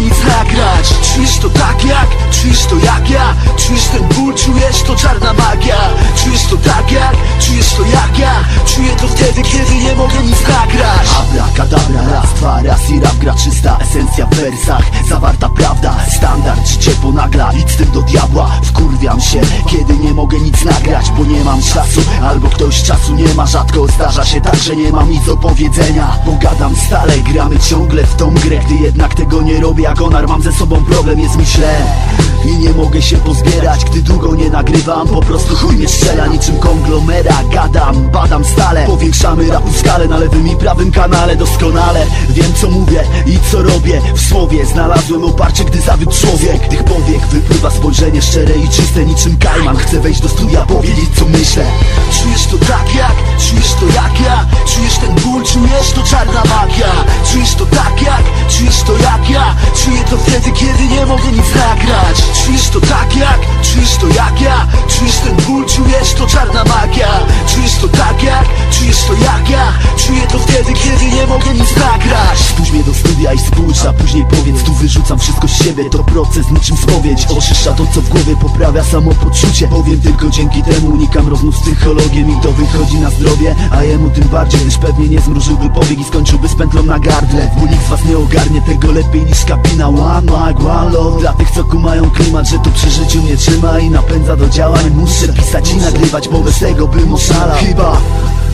nic nagrać. Czujesz to tak jak, czujesz to jak ja. Czujesz ten ból, czujesz to czarna magia. Czujesz to tak jak, czujesz to jak ja. Czuję to wtedy, kiedy nie mogę nic nagrać. Abracadabra, raz, dwa, raz i rap gra czysta Esencja w wersach, zawarta prawda Standard życie ponagla, idź z tym do diabła. Wkurwiam się, kiedy nie mogę nic nagrać Bo nie mam czasu, albo ktoś czasu nie ma Rzadko zdarza się tak, że nie mam nic do powiedzenia. Bo gadam stale, gramy ciągle w tą grę. Gdy jednak tego nie robię jak onar Mam ze sobą problem, jest mi źle I nie mogę się pozbierać, gdy długo nie nagrywam. Po prostu chuj mnie strzela niczym konglomera. Gadam, badam stale Powiększamy rapu skalę na lewym i prawym kanale Doskonale. Wiem co mówię i co robię. W słowie znalazłem oparcie, gdy zawiódł człowiek. Tych powiek wypływa spojrzenie szczere i czyste Niczym kajman, chcę wejść do studia, powiedzieć co myślę. Czujesz to tak jak, czujesz to jak ja? Czujesz ten ból, czujesz to czarna magia? Czujesz to tak jak, czujesz to jak ja? Czuję to wtedy, czarna magia. Czujesz to tak jak, czujesz to jak ja. Czuję to wtedy, kiedy nie mogę nic nagrać. Spójrz mnie do studia i spójrz, a później powiedz. Tu wyrzucam wszystko z siebie, to proces niczym spowiedź. Oczyszcza to co w głowie, poprawia samopoczucie. Powiem tylko dzięki temu unikam rozmów z psychologiem I to wychodzi na zdrowie, a jemu tym bardziej Gdyż pewnie nie zmrużyłby powiek i skończyłby z pętlą na gardle. Bo nikt z was nie ogarnie tego lepiej niż kabina One mic, one love mnie trzyma I napędza do działań. Muszę pisać i nagrywać, bo bez tego bym oszalał. Chyba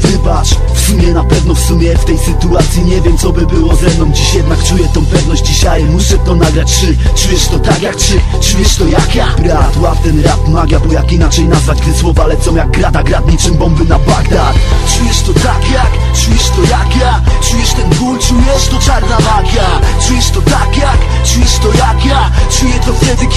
Wybacz, w sumie na pewno w sumie w tej sytuacji nie wiem co by było ze mną. Dziś jednak czuję tą pewność, dzisiaj. Muszę to nagrać. Czy czujesz to tak jak czy czujesz to jak ja? Brat, łap ten rap magia, bo jak inaczej nazwać Gdy słowa lecą jak grada, grad niczym bomby na Bagdad. Czujesz to tak jak, czujesz to jak ja? Czujesz ten ból, czujesz to czarna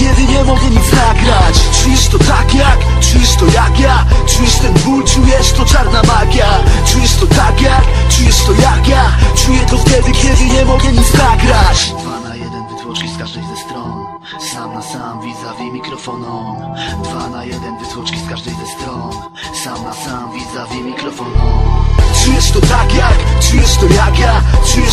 kiedy nie mogę nic nagrać. Czujesz to tak jak, czujesz to jak ja? Czujesz ten ból, czujesz to czarna magia? Czujesz to tak jak, czujesz to jak ja? Czuję to wtedy, kiedy nie mogę nic nagrać. Dwa na jeden wytłoczki z każdej ze stron. Sam na sam, vis-a-vis mikrofoną. Dwa na jeden wytłoczki z każdej ze stron. Sam na sam, vis-a-vis mikrofoną. Czujesz to tak jak, czujesz to jak ja? Czujesz